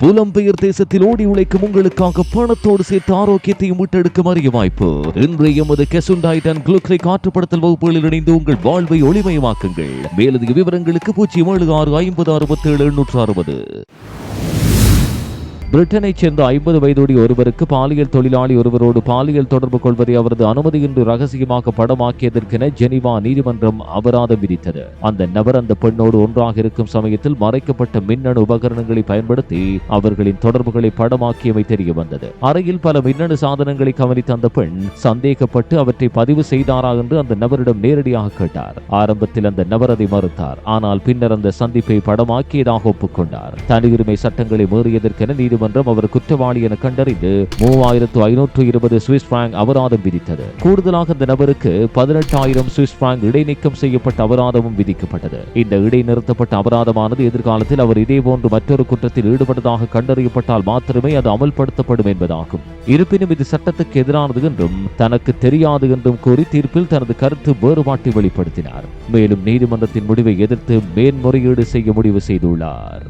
புலம்பெயர் தேசத்தில் ஓடி உழைக்கும் உங்களுக்காக பணத்தோடு சேர்த்து ஆரோக்கியத்தையும் மீட்டெடுக்கும் அரிய வாய்ப்பு. இன்றைய எமது கெசுண்டாய்டன் குளுக்ரை காற்றுப்படுத்தல் வகுப்புகளில் இணைந்து உங்கள் வாழ்வை ஒளிமயமாக்குங்கள். மேலதிக விவரங்களுக்கு பூஜ்ஜியம் ஏழு ஆறு ஐம்பது அறுபத்தி ஏழு எண்ணூற்று அறுபது. பிரிட்டனைச் சேர்ந்த ஐம்பது வயதுடைய ஒருவருக்கு பாலியல் தொழிலாளி ஒருவரோடு பாலியல் தொடர்பு கொள்வதை அவரது அனுமதியின்றி ரகசியமாக படமாக்கியதற்கென ஜெனிவா நீதிமன்றம் அபராதம் விதித்தது. அந்த நபர் அந்த பெண்ணோடு ஒன்றாக இருக்கும் சமயத்தில் மறைக்கப்பட்ட மின்னணு உபகரணங்களை பயன்படுத்தி அவர்களின் தொடர்புகளை படமாக்கியமை தெரிய வந்தது அறையில் பல மின்னணு சாதனங்களை கவனித்த அந்த பெண் சந்தேகப்பட்டு அவற்றை பதிவு செய்தாரா என்று அந்த நபரிடம் நேரடியாக கேட்டார். ஆரம்பத்தில் அந்த நபர் அதை மறுத்தார். ஆனால் பின்னர் அந்த சந்திப்பை படமாக்கியதாக ஒப்புக்கொண்டார். தனியுரிமை சட்டங்களை மீறியதற்கென நீதிமன்றம் நீதிமன்றம் அவர் குற்றவாளி என கண்டறிந்து மூவாயிரத்து ஐநூற்று இருபது சுவிஸ் பிராங்க் அபராதம் விதித்தது. கூடுதலாக அந்த நபருக்கு பதினெட்டாயிரம் சுவிஸ் பிராங்க் இடைநீக்கம் செய்யப்பட்ட அபராதமும் விதிக்கப்பட்டது. இந்த இடைநிறுத்தப்பட்ட அபராதமானது எதிர்காலத்தில் அவர் இதேபோன்று மற்றொரு குற்றத்தில் ஈடுபட்டதாக கண்டறியப்பட்டால் மாத்திரமே அது அமல்படுத்தப்படும் என்பதாகும். இருப்பினும் இது சட்டத்துக்கு எதிரானது என்றும் தனக்கு தெரியாது என்றும் கூறி தீர்ப்பில் தனது கருத்து வேறுபாட்டை வெளிப்படுத்தினார். மேலும் நீதிமன்றத்தின் முடிவை எதிர்த்து மேன்முறையீடு செய்ய முடிவு செய்துள்ளார்.